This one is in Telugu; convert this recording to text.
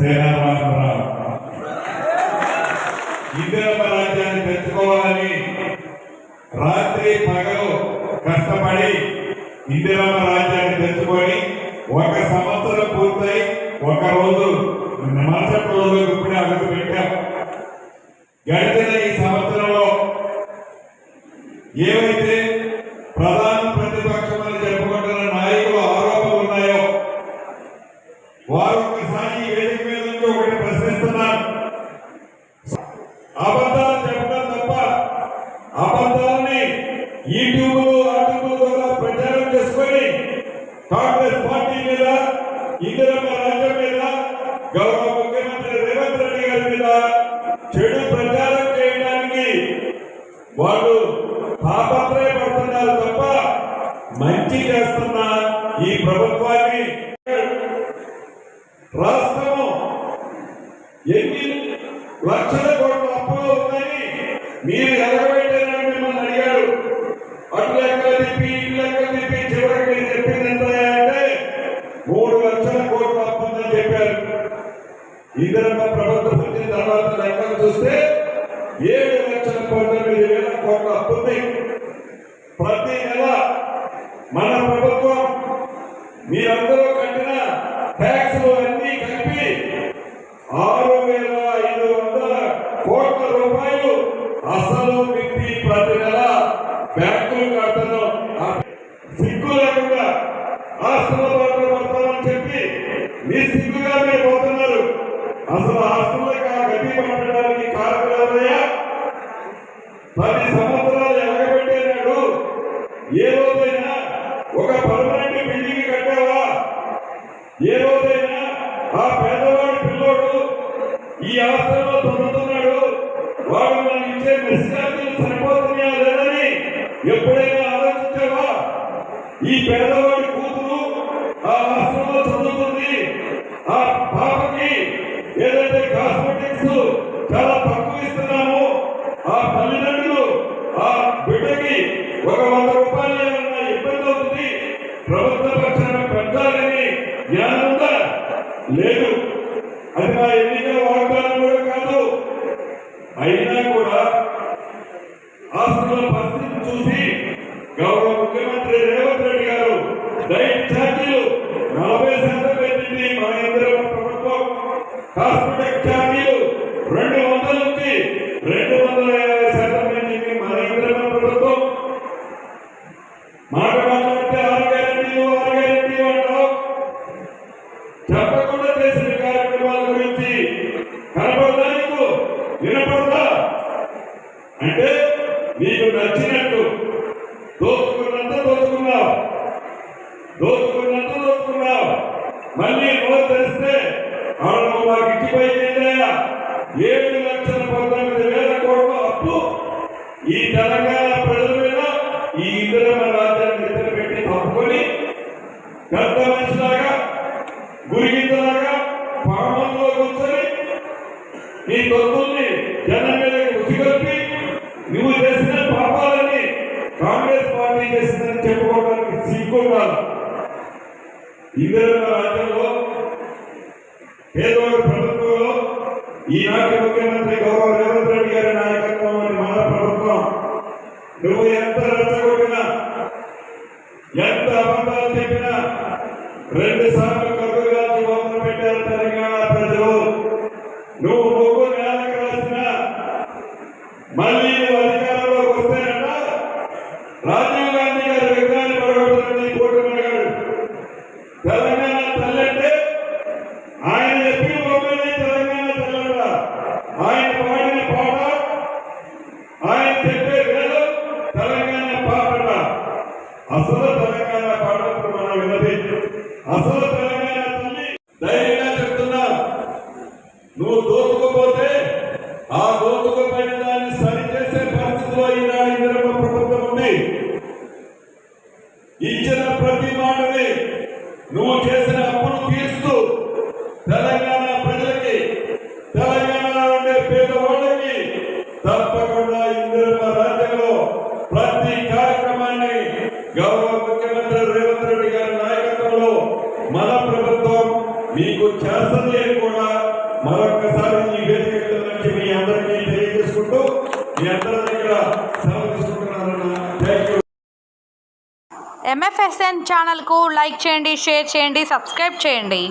సేనారామరావు ఇందిరమ్మ రాజ్యాన్ని తెచ్చుకోవాలని రాత్రి పగలు కష్టపడి ఇందిరమ్మ తెచ్చుకొని ఒక సంవత్సరం పూర్తయి ఒక రోజు మరుసటి రోజు పెట్టాం. గడిచిన ఈ సంవత్సరంలో ఏవైతే ప్రధాన ఒకటి ప్రశ్నిస్తున్నారు అబద్ధాలు చెప్పడం తప్ప అబద్ధాలని యూట్యూబ్లు ఆర్టికల్ ద్వారా ప్రచారం చేసుకొని కాంగ్రెస్ పార్టీ మీద ఇందిరమ్మ రాజ్యం మీద గౌరవ ముఖ్యమంత్రి రేవంత్ రెడ్డి గారి మీద చెడు ప్రచారం చేయడానికి వాళ్ళు తాపత్రయపడుతున్నారు తప్ప మంచి చేస్తున్న ఈ ప్రభుత్వాన్ని ఎన్ని లక్షల కోట్ల అప్పులు ఉందని మీరు ఎలగబెట్టారని మిమ్మల్ని అడిగాడు అటు లెక్కలు తిప్పి ఇటు లెక్కలు తిప్పి చివరికి మీరు చెప్పింది ఎంత అంటే మూడు లక్షల కోట్ల అప్పు ఉందని చెప్పారు. ఇందిరమ్మ ప్రభుత్వం వచ్చిన తర్వాత లెక్కలు చూస్తే ఏడు లక్షల పంతొమ్మిది వేల కోట్ల అప్పు ఉంది. ప్రతి నెల మన ప్రభుత్వం మీరందరూ రూపాయలు అసలు వ్యక్తి ప్రతి నెల బ్యాంకులు కడుతున్నాం సిగ్గు లేకుండా ఆస్తుల బాటలు పడతామని చెప్పి మీ సిగ్గుగా మీరు పోతున్నారు. అసలు ఆస్తులకు గతి పట్టడానికి కారణం ఎవరయ్యా? పది సంవత్సరాలు ఎలగబెట్టినాడు ఏదో రూపాయలు ఏమన్నా ఇబ్బంది అవుతుంది? ప్రభుత్వ పక్షాన పెంచాలని జ్ఞానం ఉందా లేదు. అది మా ఎన్నికల వాగ్దానం కూడా కాదు. అయినా కూడా ఆస్తుల పరిస్థితి చూసి గౌరవ ముఖ్యమంత్రి రేవంత్ రెడ్డి గారు డైట్ ఛార్జీలు నలభై శాతం పెట్టింది మన ప్రభుత్వం. అంటే నీకు నచ్చినట్టు. దోచుకున్నంత దోచుకున్నావు. దోచుకున్నంత దోచుకున్నావు. మళ్ళీ నోరు తెరిస్తే అవును మాకు ఇచ్చిపోయిందా ఏడు లక్షల పంతొమ్మిది వేల కోట్ల అప్పు ఈ తెలంగాణ ప్రజల మీద ఈ ఇందిరమ్మ రాజ్యాన్ని నిద్ర పెట్టి తప్పుకొని పెద్ద మనిషి నువ్వు చేసిన పాపాలని కాంగ్రెస్ పార్టీ చేసిందని చెప్పుకోవడానికి సిగ్గున్నారు ఇందిరమ్మ రాజ్యంలో పేదవాడి ప్రభుత్వంలో ఈనాటి ముఖ్యమంత్రి గౌరవ రేవంత్ రెడ్డి గారి నాయకత్వం అని మన ప్రభుత్వం. నువ్వు ఎంత రచ్చగొట్టినా ఎంత అబద్ధాలు చెప్పినా రెండు సార్లు కర్రుగాల్చి మొదలు పెట్టారు తెలంగాణ ప్రజలు నువ్వు ముగ్గు నేలకు రాసిన మళ్ళీ నువ్వు అధికారంలోకి వస్తేనట రాజీవ్ గాంధీ గారి విజ్ఞాని పడగొడుతుంది కూటమిగాడు తెలంగాణ తల్లి అంటే ఆయన చెప్పిన బొమ్మనే తెలంగాణ తల్లంట. ఆయన పాడిన పాట ఆయన చెప్పే వేలు తెలంగాణ పాట అసలు తెలంగాణ పాట మనం విన్నది అసలు పేదవాళ్ళకి తప్పకుండా ఇందిరమ్మ రాజ్యంలో ప్రతి కార్యక్రమాన్ని గౌరవ ముఖ్యమంత్రి రేవంత్ రెడ్డి గారి నాయకత్వంలో మన ప్రభుత్వం మీకు చేస్తుంది అని కూడా ఈ వేదిక నుంచి మీ అందరికీ తెలియజేసుకుంటూ మీ అందరి దగ్గర ఎంఎఫ్ఎస్ఎన్ ఛానల్కు లైక్ చేయండి షేర్ చేయండి సబ్స్క్రైబ్ చేయండి.